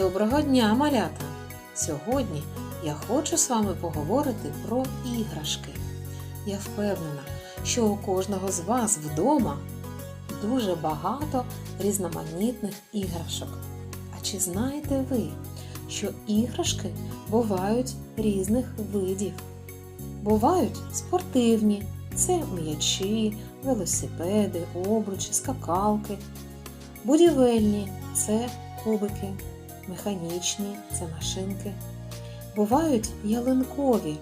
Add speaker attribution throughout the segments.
Speaker 1: Доброго дня, малята! Сьогодні я хочу з вами поговорити про іграшки. Я впевнена, що у кожного з вас вдома дуже багато різноманітних іграшок. А чи знаєте ви, що іграшки бувають різних видів? Бувають спортивні, це м'ячі, велосипеди, обручі, скакалки, будівельні це кубики, механічні це машинки. Бувають ялинкові.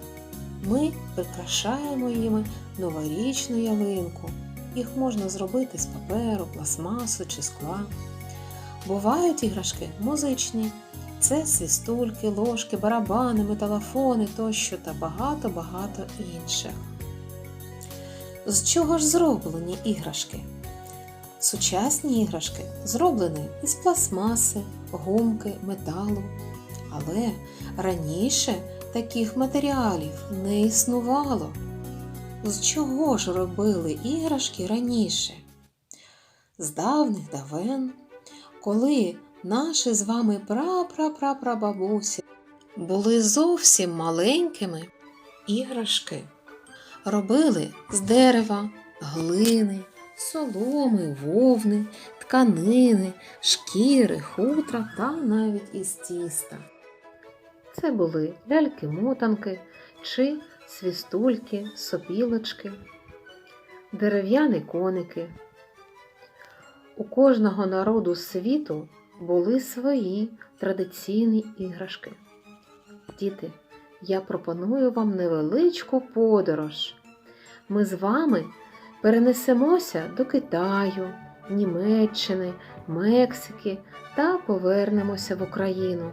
Speaker 1: Ми прикрашаємо їми новорічну ялинку. Їх можна зробити з паперу, пластмасу чи скла. Бувають іграшки музичні. Це свистульки, ложки, барабани, металофони тощо та багато-багато інших. З чого ж зроблені іграшки? Сучасні іграшки зроблені із пластмаси, гумки, металу. Але раніше таких матеріалів не існувало. З чого ж робили іграшки раніше? З давних давен, коли наші з вами прапрапрапрабабусі були зовсім маленькими, іграшки робили з дерева, глини, соломи, вовни, тканини, шкіри, хутра та навіть із тіста. Це були ляльки-мотанки чи свістульки, сопілочки, дерев'яні коники. У кожного народу світу були свої традиційні іграшки. Діти, я пропоную вам невеличку подорож. Ми з вами перенесемося до Китаю, Німеччини, Мексики та повернемося в Україну.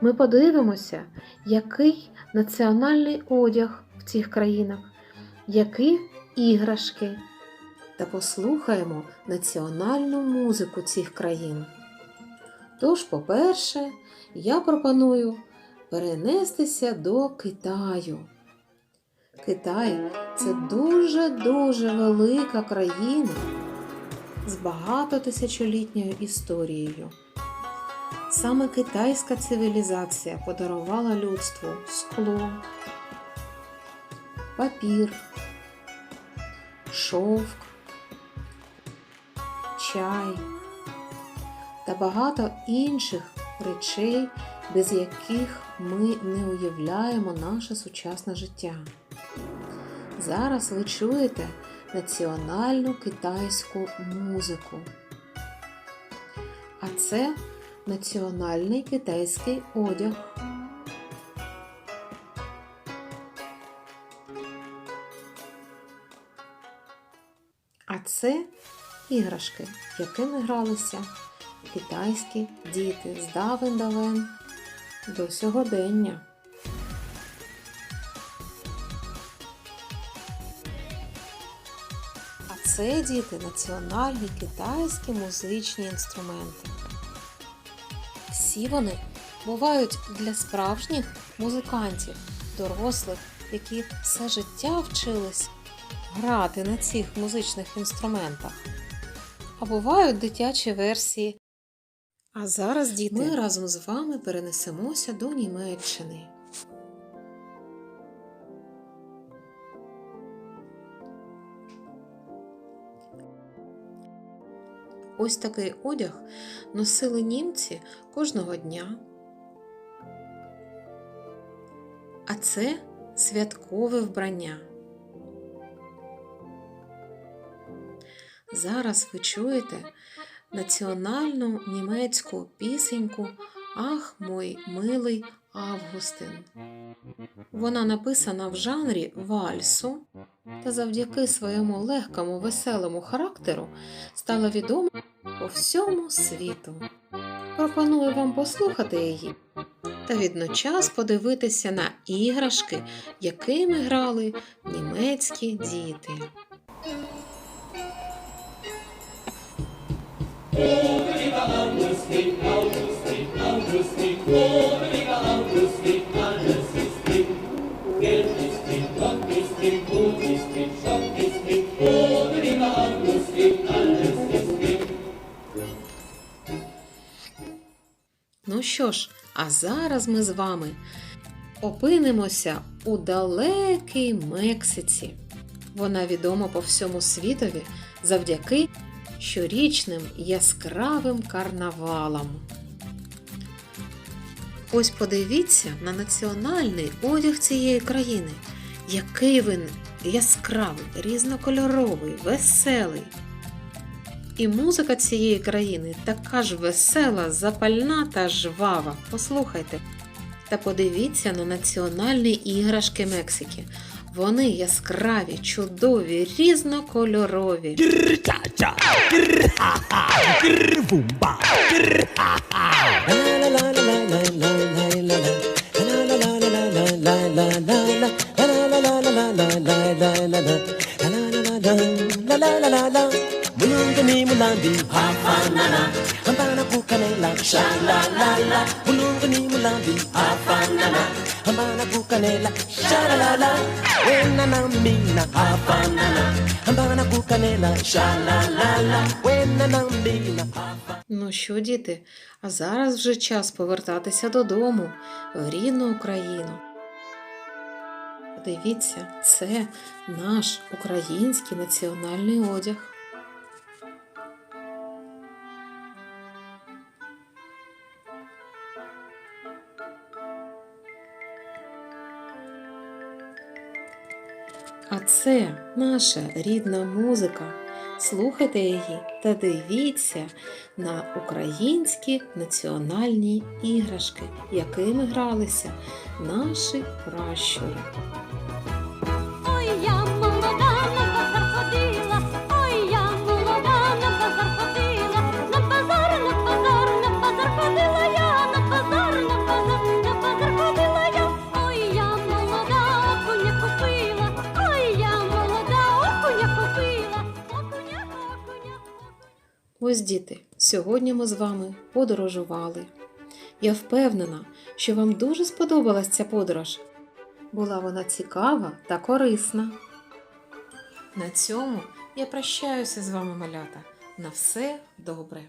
Speaker 1: Ми подивимося, який національний одяг в цих країнах, які іграшки, та послухаємо національну музику цих країн. Тож, по-перше, я пропоную перенестися до Китаю. Китай це дуже-дуже велика країна з багатотисячолітньою історією. Саме китайська цивілізація подарувала людству скло, папір, шовк, чай та багато інших речей, без яких ми не уявляємо наше сучасне життя. Зараз ви чуєте національну китайську музику. А це національний китайський одяг. А це іграшки, якими гралися китайські діти з давен давен до сьогодення. Це діти національні китайські музичні інструменти. Всі вони бувають для справжніх музикантів, дорослих, які все життя вчились грати на цих музичних інструментах. А бувають дитячі версії. А зараз, діти, ми разом з вами перенесемося до Німеччини. Ось такий одяг носили німці кожного дня. А це святкове вбрання. Зараз ви чуєте національну німецьку пісеньку Ах, мой милий Августин. Вона написана в жанрі вальсу та завдяки своєму легкому веселому характеру стала відома по всьому світу. Пропоную вам послухати її та відночас подивитися на іграшки, якими грали німецькі діти.
Speaker 2: Augustin,
Speaker 1: Ну що ж, а зараз ми з вами опинимося у далекій Мексиці. Вона відома по всьому світові завдяки щорічним яскравим карнавалам. Ось подивіться на національний одяг цієї країни. Який він яскравий, різнокольоровий, веселий. І музика цієї країни така ж весела, запальна та жвава. Послухайте. Та подивіться на національні іграшки Мексики. Вони яскраві, чудові, різнокольорові.
Speaker 3: cha grr ha ha mulungu ni mulambi hafanana hambana kukanela sha la la la mulungu ni mulambi hafanana hambana kukanela sha la la la wena na mina hafanana hambana kukanela sha la la la wena na mina
Speaker 1: Ну що, діти, а зараз вже час повертатися додому, в рідну Україну. Дивіться, це наш український національний одяг. Це наша рідна музика. Слухайте її та дивіться на українські національні іграшки, якими гралися наші пращури. Ось діти, сьогодні ми з вами подорожували. Я впевнена, що вам дуже сподобалась ця подорож. Була вона цікава та корисна. На цьому я прощаюся з вами, малята. На все добре.